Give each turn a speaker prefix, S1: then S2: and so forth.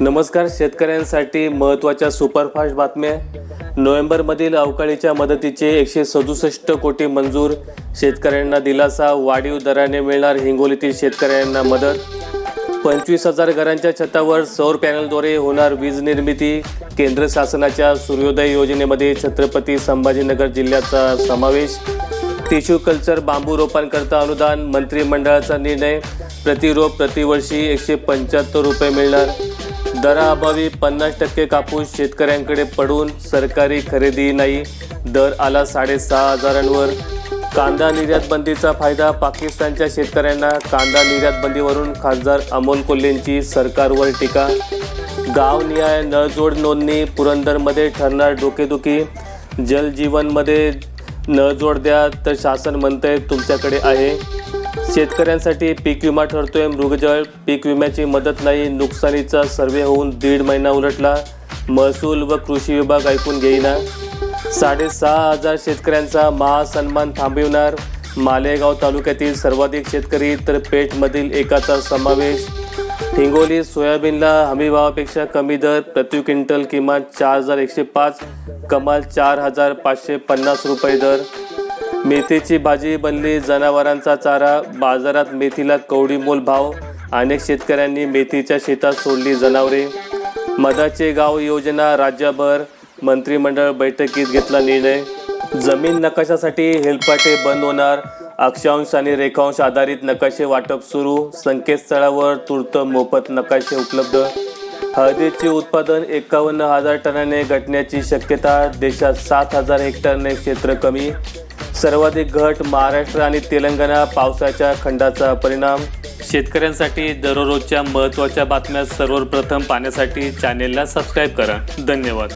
S1: नमस्कार शेतकऱ्यांसाठी महत्त्वाच्या सुपरफास्ट बातम्या. नोव्हेंबरमधील अवकाळीच्या मदतीचे एकशे सदुसष्ट कोटी मंजूर. शेतकऱ्यांना दिलासा वाढीव दराने मिळणार हिंगोलीतील शेतकऱ्यांना मदत. पंचवीस हजार घरांच्या छतावर सौर पॅनलद्वारे होणार वीज निर्मिती. केंद्र शासनाच्या सूर्योदय योजनेमध्ये छत्रपती संभाजीनगर जिल्ह्याचा समावेश. टिश्यू कल्चर बांबू रोपांकरता अनुदान मंत्रिमंडळाचा निर्णय. प्रतिरोप प्रतिवर्षी एकशे पंच्याहत्तर रुपये मिळणार. दराअभावी पन्नास टक्के कापूस शेतकऱ्यांकडे पडून सरकारी खरेदी नाही. दर आला साडेसहा हजारांवर. कांदा निर्यात बंदीचा फायदा पाकिस्तानच्या शेतकऱ्यांना. कांदा निर्यात बंदीवरून खासदार अमोल कोल्हेंची सरकारवर टीका. गावनिहाय नळजोड नोंदणी पुरंदरमध्ये ठरणार डोकेदुखी. जलजीवनमध्ये नळजोड द्या तर शासन म्हणतंय तुमच्याकडे आहे. शेतकऱ्यांसाठी पीक विमा ठरतोय. मृगजळ पीक विम्याची मदत नाही. नुकसानीचा सर्वे होऊन दीड महिना उलटला. महसूल व कृषी विभाग ऐकून घेईना. साडेसहा हजार शेतकऱ्यांचा महासन्मान थांबविणार. मालेगाव तालुक्यातील सर्वाधिक शेतकरी तर पेठमधील एकाचा समावेश. हिंगोली सोयाबीनला हमीभावापेक्षा कमी दर प्रति क्विंटल किमान चार हजार एकशे पाच कमाल चार हजार पाचशे पन्नास रुपये दर. मेथीची भाजी बनली जनावरांचा चारा बाजारात मेथीला कवडी मोल भाव अनेक शेतकऱ्यांनी मेथीच्या शेतात सोडली जनावरे. मधाचे गाव योजना राज्यभर मंत्रिमंडळ बैठकीत घेतला निर्णय. जमीन नकाशासाठी हेलपाटे बंद होणार अक्षांश आणि रेखांश आधारित नकाशे वाटप सुरू संकेतस्थळावर तूर्त मोफत नकाशे उपलब्ध. हळदीचे उत्पादन एकावन्न हजार टनाने घटण्याची शक्यता देशात सात हजार हेक्टरने क्षेत्र कमी. सर्वाधिक घट महाराष्ट्र आणि तेलंगणा पावसाच्या खंडाचा परिणाम. शेतकऱ्यांसाठी दररोजच्या महत्त्वाच्या बातम्या सर्वप्रथम पाहण्यासाठी चॅनेलला सबस्क्राईब करा. धन्यवाद.